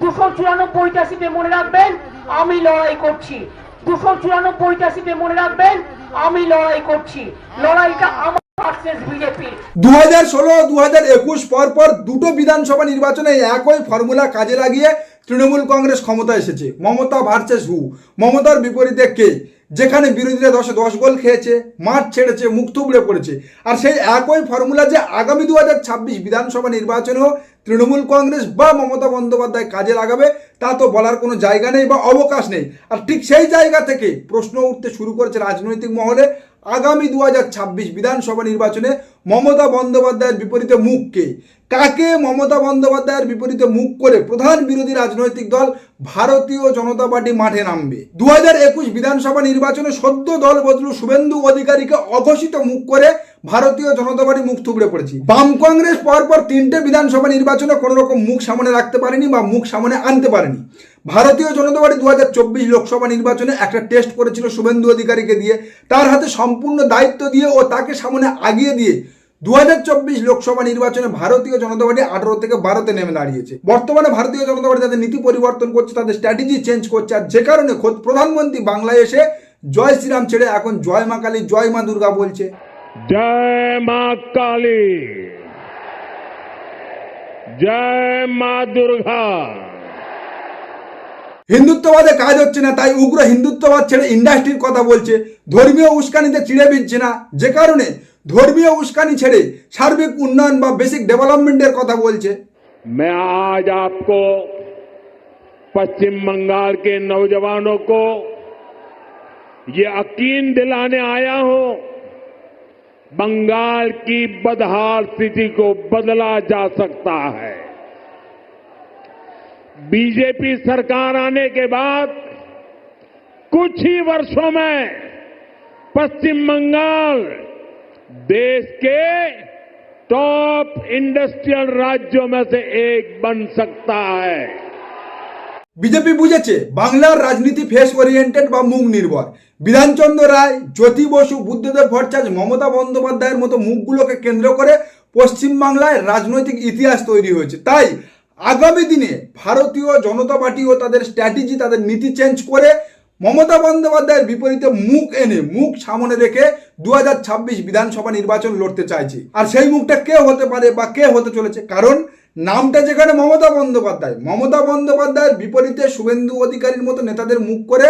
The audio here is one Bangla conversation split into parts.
দুশো চুরানব্বইটা সিটে মনে রাখবেন, আমি লড়াই করছি। দুশো চুরানব্বইটা সিটে মনে রাখবেন, আমি লড়াই করছি। লড়াইটা আমার দু হাজার ষোলো দু হাজার একুশ পরপর দুটো বিধানসভা নির্বাচনে একই ফর্মুলা কাজে লাগিয়ে তৃণমূল কংগ্রেস ক্ষমতা এসেছে। মমতা ভার্সেস হু মমতার বিপরীতে কে? যেখানে বিরোধীরা দশে দশ গোল খেয়েছে, মাঠ ছেড়েছে, মুখ থুবড়ে পড়েছে। আর সেই একই ফর্মুলা যে আগামী দু বিধানসভা নির্বাচনেও তৃণমূল কংগ্রেস বা মমতা বন্দ্যোপাধ্যায় কাজে লাগাবে, তা তো বলার কোনো জায়গা নেই বা অবকাশ নেই। আর ঠিক সেই জায়গা থেকে প্রশ্ন উঠতে শুরু করেছে রাজনৈতিক মহলে আগামী দু হাজার ছাব্বিশ বিধানসভা নির্বাচনে মমতা বন্দ্যোপাধ্যায়ের বিপরীতে মুখকে কাকে মমতা বন্দ্যোপাধ্যায়ের বিপরীতে মুখ করে প্রধান বিরোধী রাজনৈতিক দল ভারতীয় জনতা পার্টি মাঠে নামবে? দু হাজার একুশ বিধানসভা নির্বাচনে সদ্য দল বদলু শুভেন্দু অধিকারীকে অঘোষিত মুখ করে ভারতীয় জনতা পার্টি মুখ থুবড়ে পড়েছে। বাম কংগ্রেস পরপর তিনটে বিধানসভা নির্বাচনে কোনো রকম মুখ সামনে রাখতে পারেনি বা মুখ সামনে আনতে পারেনি। ভারতীয় জনতা পার্টি দু লোকসভা নির্বাচনে একটা টেস্ট করেছিল শুভেন্দু অধিকারীকে দিয়ে। তার হাতে সম্পূর্ণ দায়িত্ব দিয়ে ও তাকে সামনে আগিয়ে দিয়ে দুহাজার চব্বিশ লোকসভা নির্বাচনে ভারতীয় জনতা পার্টি আঠারো থেকে বারোতে নেমে দাঁড়িয়েছে। বর্তমানে ভারতীয় জনতা পার্টি তাদের নীতি পরিবর্তন করছে, তাদের স্ট্র্যাটেজি চেঞ্জ করছে আর যে কারণে খোদ প্রধানমন্ত্রী বাংলায় এসে জয় শ্রীরাম ছেড়ে এখন জয় মা কালী, জয় মা দুর্গা বলছে। जय मां काली जय मां दुर्गा হিন্দুত্ববাদে কাজ হচ্ছে না তাই উগ্র হিন্দুত্ববাদ ছেড়ে ইন্ডাস্ট্রির কথা বলছে ধর্মীয় উস্কানিতে চিড়ে বিচ্ছে না যে কারণে ধর্মীয় উস্কানি ছেড়ে সার্বিক উন্নয়ন বা বেসিক ডেভেলপমেন্টের কথা বলছে मैं आज आपको पश्चिम बंगाल के नौजवानों को ये यकीन दिलाने आया हूं बंगाल की बदहाल स्थिति को बदला जा सकता है। बीजेपी सरकार आने के बाद कुछ ही वर्षों में पश्चिम बंगाल देश के टॉप इंडस्ट्रियल राज्यों में से एक बन सकता है। বিজেপি বুঝেছে বাংলার রাজনীতি ফেস ওরিয়েন্টেড বা মুখ নির্ভর। বিধানচন্দ্র রায়, জ্যোতি বসু, বুদ্ধদেব ভট্টাচার্য, মমতা বন্দ্যোপাধ্যায়ের মতো মুখগুলোকে কেন্দ্র করে পশ্চিমবাংলায় রাজনৈতিক ইতিহাস তৈরি হয়েছে। তাই আগামী দিনে ভারতীয় জনতা পার্টি ও তাদের স্ট্র্যাটেজি তাদের নীতি চেঞ্জ করে মমতা বন্দ্যোপাধ্যায়ের বিপরীতে মুখ এনে, মুখ সামনে রেখে দু হাজার ছাব্বিশ বিধানসভা নির্বাচন লড়তে চাইছে। আর সেই মুখটা কে হতে পারে বা কে হতে চলেছে? কারণ নামটা যেখানে মমতা বন্দ্যোপাধ্যায়, মমতা বন্দ্যোপাধ্যায়ের বিপরীতে শুভেন্দু অধিকারীর মতো নেতাদের মুখ করে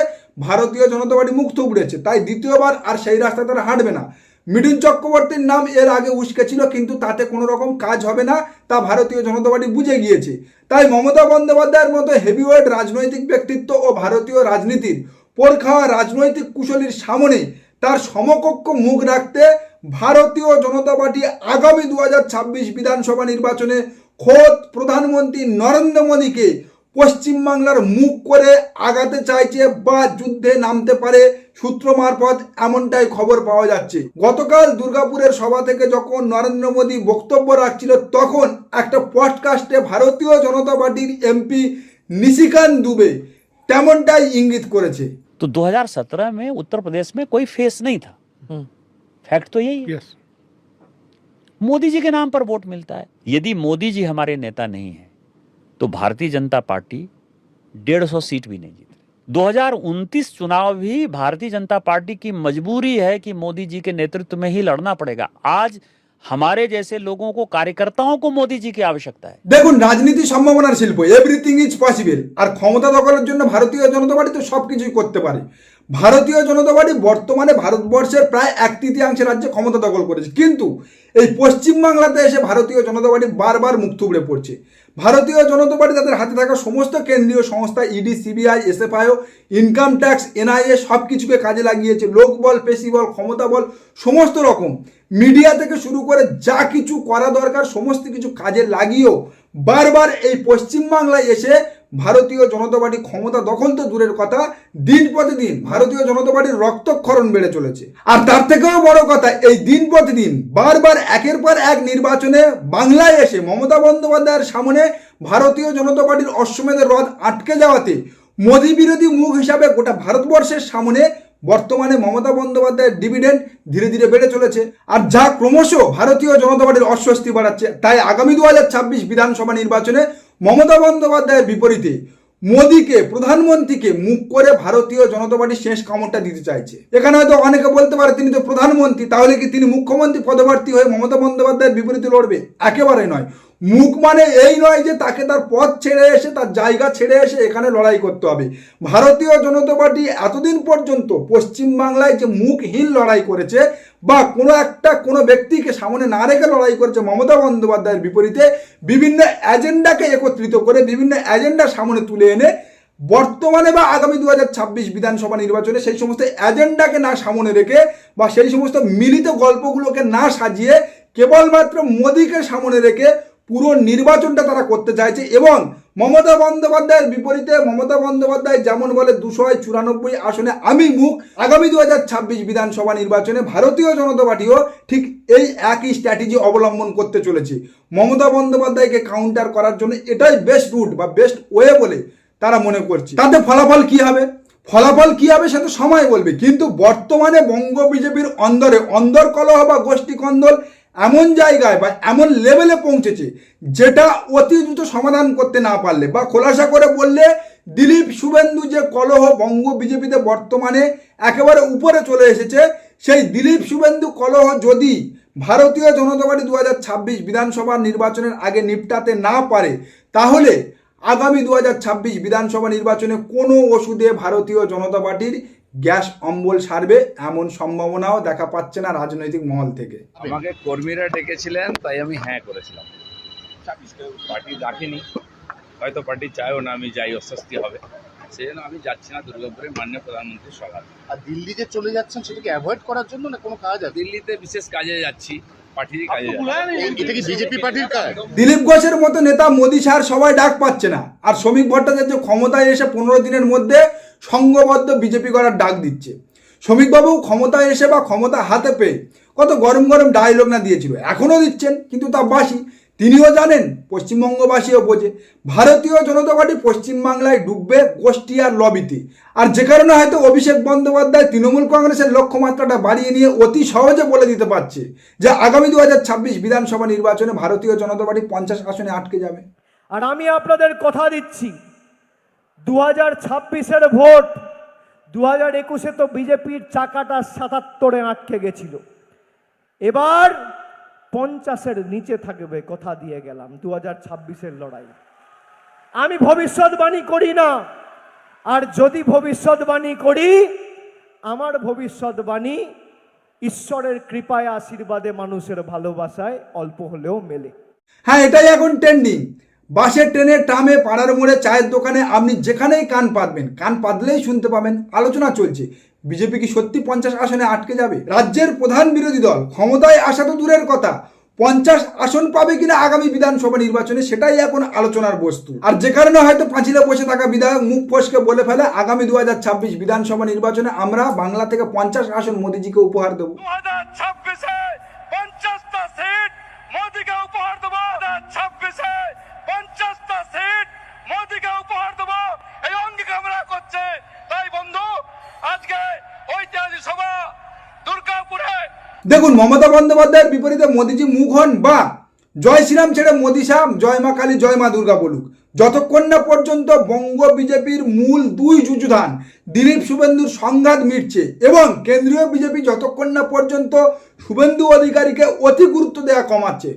ভারতীয় জনতা পার্টি মুখ থুবড়েছে। তাই দ্বিতীয়বার আর সেই রাস্তা তারা হাঁটবে না। মিঠুন চক্রবর্তীর নাম এর আগে উস্কেছিল কিন্তু তাতে কোনো রকম কাজ হবে না, তা ভারতীয় জনতা পার্টি বুঝে গিয়েছে। তাই মমতা বন্দ্যোপাধ্যায়ের মতো হেভিওয়েট রাজনৈতিক ব্যক্তিত্ব ও ভারতীয় রাজনীতির পোরখাওয়া রাজনৈতিক কুশলীর সামনে তার সমকক্ষ মুখ রাখতে ভারতীয় জনতা পার্টি আগামী দু হাজার ছাব্বিশ বিধানসভা নির্বাচনে খোদ প্রধানমন্ত্রী নরেন্দ্র মোদীকে পশ্চিমবাংলার মুখ করে আগাতে চাইছে বা যুদ্ধে নামতে পারে সূত্র মারফত এমনটাই খবর পাওয়া যাচ্ছে। গতকাল দুর্গাপুরের সভা থেকে যখন নরেন্দ্র মোদী বক্তব্য রাখছিল, তখন একটা পডকাস্টে ভারতীয় জনতা পার্টির এমপি নিশিকান্ত দুবে তেমনটাই ইঙ্গিত করেছে तो 2017 में उत्तर प्रदेश में कोई फेस नहीं था फैक्ट तो यही है मोदी जी के नाम पर वोट मिलता है यदि मोदी जी हमारे नेता नहीं है तो भारतीय जनता पार्टी डेढ़ सौ सीट भी नहीं जीत रही 2029 चुनाव भी भारतीय जनता पार्टी की मजबूरी है कि मोदी जी के नेतृत्व में ही लड़ना पड़ेगा आज हमारे जैसे लोगों को कार्यकर्ताओं को मोदी जी की आवश्यकता है দেখুন রাজনীতি সম্ভাবনার শিল্প এভরিথিং ইজ পসিবল আর ক্ষমতা দখলের জন্য ভারতীয় জনতা পার্টি তো সব কিছুই করতে পারে ভারতীয় জনতা পার্টি বর্তমানে ভারতবর্ষের প্রায় এক তৃতীয়াংশ রাজ্যে ক্ষমতা দখল করেছে। কিন্তু এই পশ্চিমবাংলাতে এসে ভারতীয় জনতা পার্টি বারবার মুখ থুবড়ে পড়ছে। ভারতীয় জনতা পার্টি তাদের হাতে থাকা সমস্ত কেন্দ্রীয় সংস্থা ED CBI SFIO income tax NIA সব কিছুকে কাজে লাগিয়েছে। লোকবল পেশিবল ক্ষমতা বল, সমস্ত রকম। মিডিয়া থেকে শুরু করে যা কিছু করা দরকার, সমস্ত কিছু কাজে লাগিয়েও বারবার এই পশ্চিমবাংলায় এসে ভারতীয় জনতা পার্টি ক্ষমতা দখল তো দূরের কথা, দিন প্রতিদিন ভারতীয় জনতা পার্টির রক্তক্ষরণ বেড়ে চলেছে। আর তার থেকেও বড় কথা, এই দিন প্রতিদিন বারবার একের পর এক নির্বাচনে বাংলায় এসে মমতা বন্দ্যোপাধ্যায়ের সামনে ভারতীয় জনতা পার্টির অশ্বমেধের রথ আটকে যাওয়াতে মোদী বিরোধী মুখ হিসাবে গোটা ভারতবর্ষের সামনে বর্তমানে মমতা বন্দ্যোপাধ্যায়ের ডিভিডেন্ড ধীরে ধীরে বেড়ে চলেছে। আর যা ক্রমশ ভারতীয় জনতা পার্টির অস্বস্তি বাড়াচ্ছে, তাই আগামী দুহাজার ছাব্বিশ বিধানসভা নির্বাচনে মমতা বন্দ্যোপাধ্যায়ের বিপরীতে মোদীকে, প্রধানমন্ত্রীকে মুখ করে ভারতীয় জনতা পার্টি শেষ কামড়টা দিতে চাইছে। এখানে হয়তো অনেকে বলতে পারে, তিনি তো প্রধানমন্ত্রী, তাহলে কি তিনি মুখ্যমন্ত্রী পদপ্রার্থী হয়ে মমতা বন্দ্যোপাধ্যায়ের বিপরীতে লড়বে? একেবারে নয়। মুখ মানে এই নয় যে তাকে তার পথ ছেড়ে এসে, তার জায়গা ছেড়ে এসে এখানে লড়াই করতে হবে। ভারতীয় জনতা পার্টি এতদিন পর্যন্ত পশ্চিমবাংলায় যে মুখহীন লড়াই করেছে বা কোনো একটা কোনো ব্যক্তিকে সামনে না রেখে লড়াই করেছে মমতা বন্দ্যোপাধ্যায়ের বিপরীতে, বিভিন্ন এজেন্ডাকে একত্রিত করে, বিভিন্ন এজেন্ডা সামনে তুলে এনে বর্তমানে বা আগামী দু হাজার ছাব্বিশ বিধানসভা নির্বাচনে সেই সমস্ত এজেন্ডাকে না সামনে রেখে বা সেই সমস্ত মিলিত গল্পগুলোকে না সাজিয়ে কেবলমাত্র মোদীকে সামনে রেখে পুরো নির্বাচনটা তারা করতে চাইছে এবং মমতা বন্দ্যোপাধ্যায়ের বিপরীতে মমতা বন্দ্যোপাধ্যায় যেমন বলে দুশো চুরানব্বই আসনে আমি মুখ। আগামী দু হাজার ছাব্বিশ বিধানসভা নির্বাচনে ভারতীয় জনতা পার্টিও ঠিক এই একই স্ট্র্যাটেজি অবলম্বন করতে চলেছে। মমতা বন্দ্যোপাধ্যায়কে কাউন্টার করার জন্য এটাই বেস্ট রুট বা বেস্ট ওয়ে বলে তারা মনে করছে। তাতে ফলাফল কি হবে? ফলাফল কি হবে সে তো সময় বলবে। কিন্তু বর্তমানে বঙ্গ বিজেপির অন্দরে অন্দর কলহ বা গোষ্ঠী কন্দল এমন জায়গায় বা এমন লেভেলে পৌঁছেছে যেটা অতি দ্রুত সমাধান করতে না পারলে বা খোলাসা করে বললে দিলীপ শুভেন্দু যে কলহ বঙ্গ বিজেপিতে বর্তমানে একেবারে উপরে চলে এসেছে, সেই দিলীপ শুভেন্দু কলহ যদি ভারতীয় জনতা পার্টি দু হাজার ছাব্বিশ বিধানসভা নির্বাচনের আগে নিপটাতে না পারে, তাহলে আগামী দু হাজার ছাব্বিশ বিধানসভা নির্বাচনে কোনো ওষুধে ভারতীয় জনতা পার্টির গ্যাস অম্বল সারবে এমন সম্ভাবনাও দেখা পাচ্ছে না রাজনৈতিক মহল থেকে। আমাকে কর্মীরা ডেকেছিলেন তাই আমি হ্যাঁ করেছিলাম। পার্টি ডাকেনি হয়তো পার্টি চায়ও না আমি যাই অস্বস্তি হবে। সেই জন্য আমি যাচ্ছি না দুর্গাপুরে মাননীয় প্রধানমন্ত্রীর সভা আর দিল্লি যে চলে যাচ্ছেন সেটাকে অ্যাভয়েড করার জন্য না কোনো কাজ আছে? দিল্লিতে বিশেষ কাজে যাচ্ছি পার্টিরই কাজে যাচ্ছি। বিজেপি দিলীপ ঘোষের মতো নেতা মোদি সার সবাই ডাক পাচ্ছে না। আর শ্রমিক ভট্টাচার্য ক্ষমতায় এসে পনেরো দিনের মধ্যে সংঘবদ্ধ বিজেপি করার ডাক দিচ্ছে। শ্রমিকবাবু ক্ষমতায় এসে বা ক্ষমতা হাতে পেয়ে কত গরম গরম ডায়লগ না দিয়েছিল। এখনও দিচ্ছেন, কিন্তু তা বাসি। তিনিও জানেন, পশ্চিমবঙ্গবাসীও বোঝে, ভারতীয় জনতা পার্টি পশ্চিমবাংলায় ডুববে গোষ্ঠী আর লবিতে আর যে কারণে হয়তো অভিষেক বন্দ্যোপাধ্যায় তৃণমূল কংগ্রেসের লক্ষ্যমাত্রাটা বাড়িয়ে নিয়ে অতি সহজে বলে দিতে পারছে যে আগামী দু হাজার ছাব্বিশ বিধানসভা নির্বাচনে ভারতীয় জনতা পার্টি পঞ্চাশ আসনে আটকে যাবে। আর আমি আপনাদের কথা দিচ্ছি দু হাজার ছাব্বিশের ভোট। দু হাজার একুশে তো বিজেপির চাকাটা সাতাত্তরে আটকে গেছিল। এবার পঞ্চাশের নিচে থাকবে কথা দিয়ে গেলাম দু হাজার ছাব্বিশের লড়াই। আমি ভবিষ্যৎবাণী করি না। আর যদি ভবিষ্যৎবাণী করি, আমার ভবিষ্যৎবাণী ঈশ্বরের কৃপায়, আশীর্বাদে, মানুষের ভালোবাসায় অল্প হলেও মেলে। হ্যাঁ এটাই এখন ট্রেন্ডিং বাসে ট্রেনে ট্রামে পাড়ার মোড়ে চায়ের দোকানে আপনি যেখানেই কান পাতবেন, কান পাতলেই শুনতে পাবেন আলোচনা চলছে। বিজেপি কি সত্যি পঞ্চাশ আসনে আটকে যাবে? রাজ্যের প্রধান বিরোধী দল, ক্ষমতায় আসা তো দূরের কথা, পঞ্চাশ আসন পাবে কিনা আগামী বিধানসভা নির্বাচনে সেটাই এখন আলোচনার বস্তু। আর যে কারণে হয়তো পাঁচিলে বসে থাকা বিধায়ক মুখ ফসকে বলে ফেলে, আগামী দু হাজার ছাব্বিশ বিধানসভা নির্বাচনে আমরা বাংলা থেকে পঞ্চাশ আসন মোদিজিকে উপহার দেবো দু হাজার ছাব্বিশে পঞ্চাশটা সিট মোদীকে উপহার দেবো ছাব্বিশে পঞ্চাশটা সিট মোদীকে উপহার দেবো এই অঙ্গীকার আমরা করছে তাই বন্ধু আজকে দেখুন, মমতা বন্দ্যোপাধ্যায়ের বিপরীতে মোদিজি মুখ হন বা জয় শ্রীরাম ছেড়ে মোদি সাহ জয় মা কালী, জয় মা দুর্গা বলুক। যতক্ষণ না পর্যন্ত বঙ্গ বিজেপির মূল দুই যুযুধান দিলীপ শুভেন্দুর সংঘাত মিটছে এবং কেন্দ্রীয় বিজেপি যতক্ষণ না পর্যন্ত শুভেন্দু অধিকারীকে অতি গুরুত্ব দেওয়া কমাচ্ছে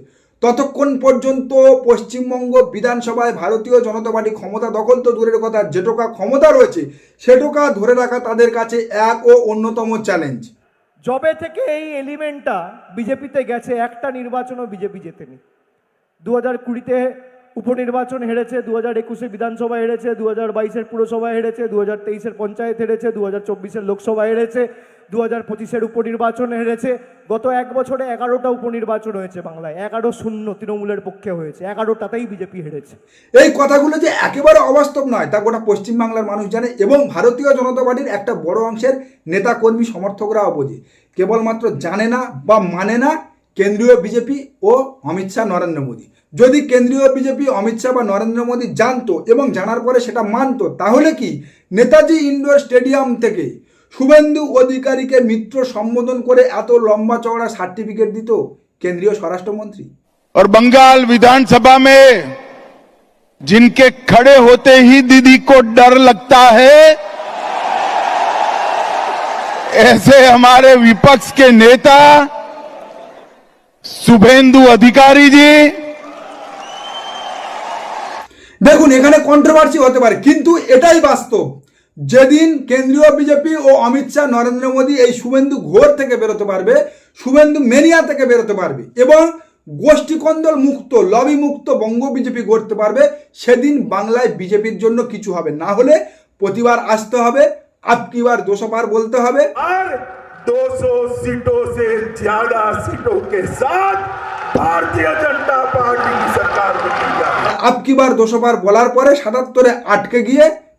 ততক্ষণ পর্যন্ত পশ্চিমবঙ্গ বিধানসভায় ভারতীয় জনতা পার্টি ক্ষমতা দখল তো দূরের কথা, যেটোকা ক্ষমতা রয়েছে, সেটোকা ধরে রাখা তাদের কাছে এক ও অন্যতম চ্যালেঞ্জ জবে থেকে এই এলিমেন্টটা বিজেপিতে গেছে, একটা নির্বাচনও বিজেপি জেতেনি। দু হাজার কুড়িতে উপনির্বাচন হেরেছে দু হাজার একুশে বিধানসভা হেরেছে দু হাজার বাইশের পুরসভা হেরেছে দু হাজার তেইশের পঞ্চায়েত হেরেছে দু হাজার চব্বিশের লোকসভা হেরেছে দু হাজার পঁচিশের উপনির্বাচন হেরেছে। গত এক বছরে এগারোটা উপনির্বাচন হয়েছে বাংলায়। এগারো শূন্য তৃণমূলের পক্ষে হয়েছে। এগারোটাতেই বিজেপি হেরেছে। এই কথাগুলো যে একেবারে অবাস্তব নয়, তা গোটা পশ্চিমবাংলার মানুষ জানে এবং ভারতীয় জনতা পার্টির একটা বড় অংশের নেতাকর্মী সমর্থকরাও বোঝে কেবলমাত্র জানে না বা মানে না কেন্দ্রীয় বিজেপি ও অমিত শাহ, নরেন্দ্র মোদী। যদি কেন্দ্রীয় বিজেপি, অমিত শাহ বা নরেন্দ্র মোদী জানতো এবং জানার পরে সেটা মানতো, তাহলে কি? নেতাজি ইন্ডোর স্টেডিয়াম থেকে শুভেন্দু অধিকারীকে মিত্র সম্বোধন করে এত লম্বা চওড়া সার্টিফিকেট দিত কেন্দ্রীয় স্বরাষ্ট্রমন্ত্রী और बंगाल विधानसभा में जिनके खड़े होते ही दीदी को डर लगता है ऐसे हमारे विपक्ष के नेता शुभेंदु अधिकारी जी দেখুন এখানে কন্ট্রোভার্সি হতে পারে কিন্তু এটাই বাস্তব যেদিন কেন্দ্রীয় বিজেপি ও অমিত শাহ নরেন্দ্র মোদী এই শুভেন্দু ঘোর থেকে বেরোতে পারবে শুভেন্দু মেনিয়া থেকে বেরোতে পারবে এবং গোষ্ঠীকন্দল মুক্ত লবি মুক্ত বঙ্গ বিজেপি গড়তে পারবে সেদিন বাংলায় বিজেপির জন্য কিছু হবে না হলে প্রতিবার আসতে হবে আপকিবার দোষপার বলতে হবে और 200 सीटों से ज्यादा सीटों के साथ भारतीय जनता पार्टी की सरकार बनती है আপকিবার দোষবার বলার পরে সাতাত্তরে আটকে গিয়ে